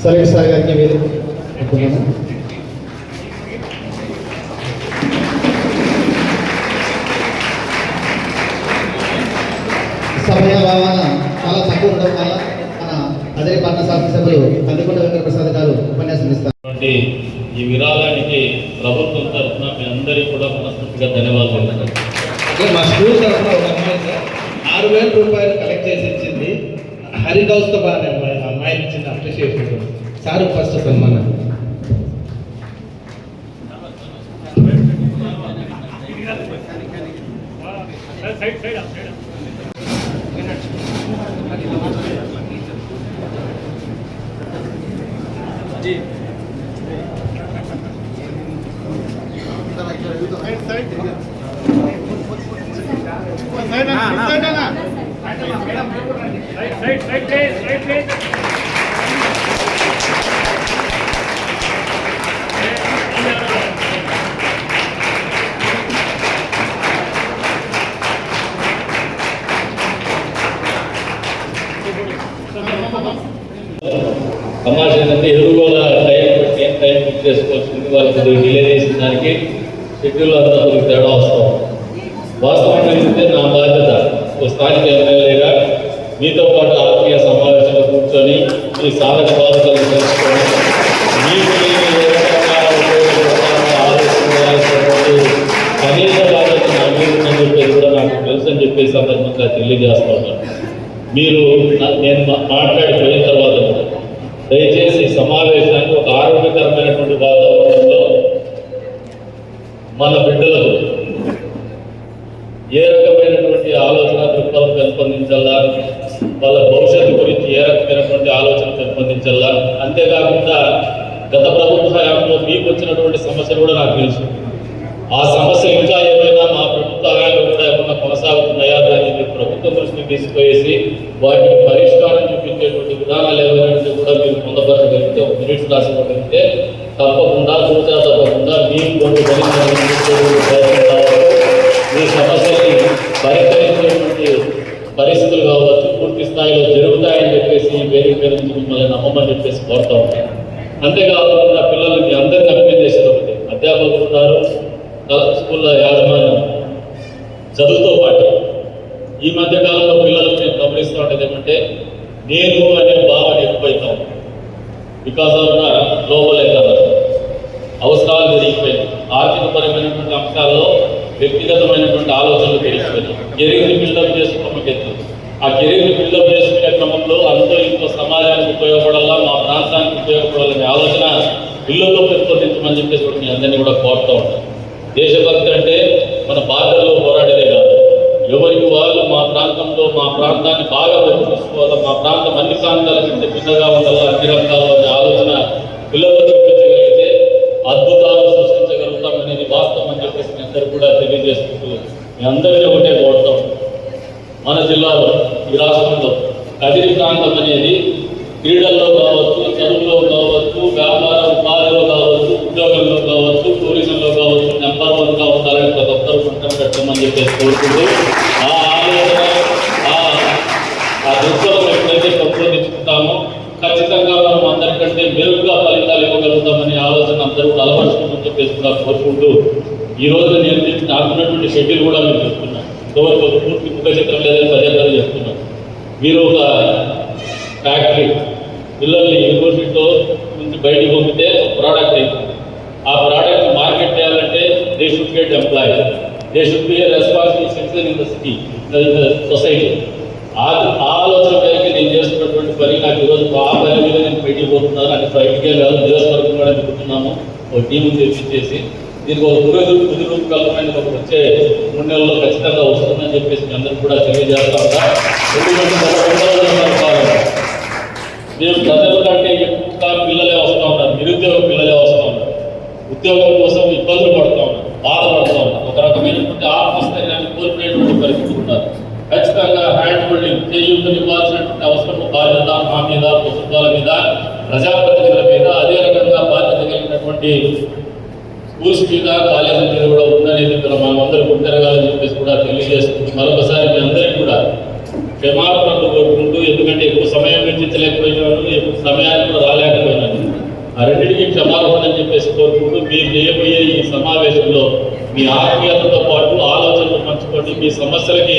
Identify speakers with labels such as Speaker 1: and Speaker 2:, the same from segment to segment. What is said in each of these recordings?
Speaker 1: Salim sir గారికి వేదిక సమయ భావన చాలా తక్కువ ఉండడం వల్ల మన అదే పట్టణ శాసనసభ్యులు కందికొండ వెంకటప్రసాద్ గారు ఉపన్యాసం
Speaker 2: ఇస్తారుటువంటి ఈ విరాళానికి ప్రభుత్వం తరఫున మీ అందరికీ కూడా మనస్ఫూర్తిగా ధన్యవాదాలు
Speaker 1: అంటే మా స్కూల్ తరఫున ఒక అమ్మాయి సార్ ఆరు వేల రూపాయలు కలెక్ట్ చేసి ఇచ్చింది. హరికౌస్తో బాగా అమ్మాయిని ఇచ్చింది అప్రిషియేషన్ సార్ ఫస్ట్ సన్మానం
Speaker 2: తమాషా ఏంటంటే ఎదురుగోల టైం పెట్టి ఏం టైం బుక్ చేసుకోవాల్సింది వాళ్ళు కొద్దిగా డిలే చేసిన దానికి షెడ్యూల్ అంతా కొద్దిగా తేడా వస్తాం. వాస్తవంగా ఇస్తే నా బాధ్యత. ఒక స్థానిక ఎమ్మెల్యేగా మీతో పాటు ఆత్మీయ సమావేశంలో కూర్చొని మీ సాధక బాధకాలు తెలుసుకొని మీకు కనీస బాధ్యత నా మీద ఉందని చెప్పేసి కూడా నాకు తెలుసు అని చెప్పే సందర్భంగా తెలియజేస్తా ఉన్నాను. మీరు నేను మాట్లాడిపోయిన తర్వాత దయచేసి ఈ సమావేశాన్ని ఒక ఆరోగ్యకరమైనటువంటి వాతావరణంలో మన బిడ్డలకు ఏ రకమైనటువంటి ఆలోచన దృక్పథం పెంపొందించాలా వాళ్ళ భవిష్యత్తు గురించి ఏ రకమైనటువంటి ఆలోచన పెంపొందించాలా అంతేకాకుండా గత ప్రభుత్వ హయాంలో మీకు వచ్చినటువంటి సమస్యలు కూడా నాకు తెలుసు. ఆ సమస్య ఇంకా ఏమైనా మా ప్రభుత్వ హయాంలో కూడా ఏమైనా కొనసాగుతున్నాయా? దాన్ని ప్రభుత్వ ప్రభుత్వం దృష్టికి తీసుకుపోయేసి వాటికి పరిష్కారం చూపించేటువంటి విధానాలు ఏమైనా కూడా మీరు పొందపరచగలిగితే ఒక మినిట్స్ రాసుకోగలిగితే తప్పకుండా చూసా తప్పకుండా మీకు కొన్ని ప్రయత్నం కావచ్చు మీ పరిష్కరించేటువంటి పరిస్థితులు కావచ్చు పూర్తి స్థాయిలో జరుగుతాయని చెప్పేసి వేరే పేరు మిమ్మల్ని నమ్మమని చెప్పేసి కోరుతా ఉంటాను అంతేకాకుండా పిల్లలకి అందరికీ అందరినీ చేసేది ఒకటి అధ్యాపకులు ఉన్నారు కల- స్కూళ్ళ యాజమాన్యం చదువుతో పాటు ఈ మధ్య కాలంలో పిల్లలకు నేను గమనిస్తూ ఉండేది ఏమంటే నేను అనే భావన ఎక్కువైతా. బికాస్ ఆఫ్ నా వ్యక్తిగతమైనటువంటి ఆలోచనలు తెలుసుకొని కెరీర్ని బిల్డప్ చేసుకోవడం ఎత్తు. ఆ కెరీర్ని బిల్డప్ చేసుకునే క్రమంలో అంతో ఇంకో సమాజానికి ఉపయోగపడాలా మా ప్రాంతానికి ఉపయోగపడాలనే ఆలోచన ఇళ్ళలో పెంపొందించమని చెప్పేసి కూడా మీ అందరినీ కూడా కోరుతూ ఉంటాను దేశభక్తి అంటే మన బార్డర్లో పోరాడేదే కాదు. ఎవరికి వాళ్ళు మా ప్రాంతంలో మా ప్రాంతాన్ని బాగా చూసుకోవాలా మా ప్రాంతం అన్ని ప్రాంతాల కంటే భిన్నగా ఉండాలా అన్ని రంగాల్లో అందరూ కూడా తెలియజేసుకుంటూ మీ అందరినీ ఒకటే కోరుతాం మన జిల్లాలో ఈ రాష్ట్రంలో కదిరి ప్రాంతం అనేది క్రీడల్లో కావచ్చు చదువులో కావచ్చు వ్యాపార ఉపాధిలో కావచ్చు ఉద్యోగంలో కావచ్చు టూరిజంలో కావచ్చు నెంబర్ వన్గా ఉండాలని ప్రతి ఒక్కరు పట్టం పెట్టమని చెప్పేసి కోరుకుంటూ ఆ ఆలోచన ఆ- ఆ ఎప్పుడైతే పెంపొందించుకుంటామో ఖచ్చితంగా మనం అందరికంటే మెరుగ్గా ఫలితాలు ఇవ్వగలుగుతామని ఆలోచన అందరూ కూడా చెప్పేసి కూడా కోరుకుంటూ ఈ రోజు నేను మీకు నాకున్నటువంటి షెడ్యూల్ కూడా నేను చెప్తున్నాను ఇంతవరకు ఒక పూర్తి ముఖ చిత్రం లేదని పదే చెప్తున్నాను మీరు ఒక ఫ్యాక్టరీ పిల్లల్ని యూనివర్సిటీలో నుంచి బయటికి పంపితే ప్రోడక్ట్ అవుతుంది ఆ ప్రోడక్ట్ మార్కెట్ చేయాలంటే they should get employee they should be responsible citizen in the city in the society ఆ ఆలోచన మేరకు నేను చేస్తున్నటువంటి పని నాకు ఈరోజు ఆ పని మీద నేను బయటికి పోతున్నాను. అంటే బయటికే కాదు నియోజకవర్గం కూడా అనుకుంటున్నాము ఒక టీం తెప్పించేసి దీనికి ఒక పురోగతి పునరూపకల్పమైన ఒక వచ్చే మూడు నెలల్లో ఖచ్చితంగా వస్తుందని చెప్పేసి మీ అందరికీ కూడా తెలియజేస్తా ఉంటా మేము ప్రజలు కంటే ఎక్కువ పిల్లలే వస్తూ ఉన్నారు. నిరుద్యోగ పిల్లలే వస్తూ ఉన్నారు. ఉద్యోగం కోసం ఇబ్బందులు పడుతూ ఉన్నారు. బాధపడుతూ ఉన్నారు. ఒక రకమైనటువంటి ఆత్మస్థైర్యాన్ని కోల్పోయేటువంటి పరిస్థితి ఉన్నారు. ఖచ్చితంగా హ్యాండ్ హోల్డింగ్ చేయూతలు ఇవ్వాల్సినటువంటి అవసరం బాధ్యత మా మీద ప్రభుత్వాల మీద ప్రజాప్రతినిధుల మీద అదే రకంగా బాధ్యత కలిగినటువంటి ఆత్మ కాలేజీ మీద కూడా ఉందనేది ఇక్కడ మనం అందరూ తిరగాలని చెప్పేసి కూడా తెలియజేస్తుంది మరొకసారి మీ అందరికీ కూడా క్షమాపణలు కోరుకుంటూ ఎందుకంటే ఎక్కువ సమయం వెచ్చించలేకపోయినాను ఎక్కువ సమయానికి కూడా రాలేకపోయినాను. ఆ రెండింటికి క్షమాపణ అని చెప్పేసి కోరుకుంటూ మీరు చేయబోయే ఈ సమావేశంలో మీ ఆత్మీయతతో పాటు ఆలోచనలు పంచుకోండి మీ సమస్యలకి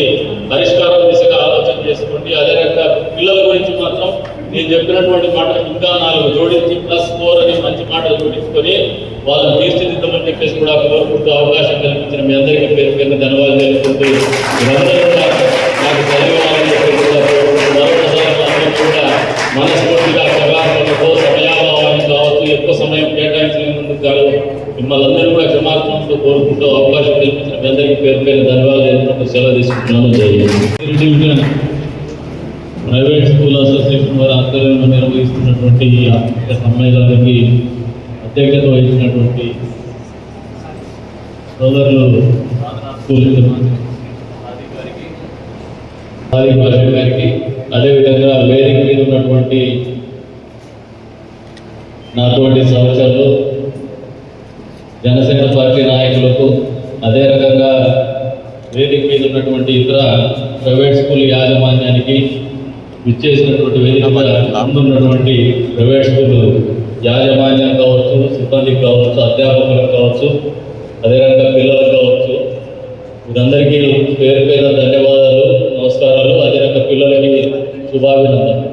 Speaker 2: పరిష్కారం దిశగా ఆలోచన చేసుకోండి. అదే రకంగా పిల్లల గురించి మాత్రం నేను చెప్పినటువంటి మాటలు ఇంకా నాలుగు జోడించి ప్లస్ ఫోర్ అని మంచి మాటలు జోడించుకొని వాళ్ళని తీర్చిది చెప్పేసి కూడా కోరుకుంటూ అవకాశం కల్పించిన మీ అందరికీ పేరు పేరున ధన్యవాదాలు తెలుపుకుంటూ మీరందరూ కూడా నాకు ధన్యవాదాలు చెప్పేసి కూడా కోరుకుంటూ అందరూ కూడా మనస్ఫూర్తిగా క్షమాపణతో సమయాభావానికి కావచ్చు ఎక్కువ సమయం కేటాయించినందుకు కాదు మిమ్మల్ని అందరూ కూడా క్షమాపణతో కోరుకుంటూ అవకాశం కల్పించిన మీ అందరికీ పేరు పేరు ధన్యవాదాలు తెలుపుకుంటూ సెలవు తీసుకుంటున్నాను. జై ప్రైవేట్ స్కూల్ అసోసియేషన్ వారి ఆధ్వర్యంలో నిర్వహిస్తున్నటువంటి ఈ ఆర్థిక సమ్మేళనానికి అధ్యక్షత వహించినటువంటి సోదరులు స్కూల్ గారికి అదేవిధంగా వేదిక మీద ఉన్నటువంటి నాతోటి సహచరులు జనసేన పార్టీ నాయకులకు అదే రకంగా వేదిక మీద ఉన్నటువంటి ఇతర ప్రైవేట్ స్కూల్ యాజమాన్యానికి విచ్చేసినటువంటి వేదిక అందున్నటువంటి ప్రైవేట్ స్కూల్ యాజమాన్యం కావచ్చు సిబ్బందికి కావచ్చు అధ్యాపకులకు కావచ్చు అదే రకంగా కావచ్చు. మీరందరికీ పేరు పేరు ధన్యవాదాలు నమస్కారాలు. అదే పిల్లలకి శుభాభినందనలు.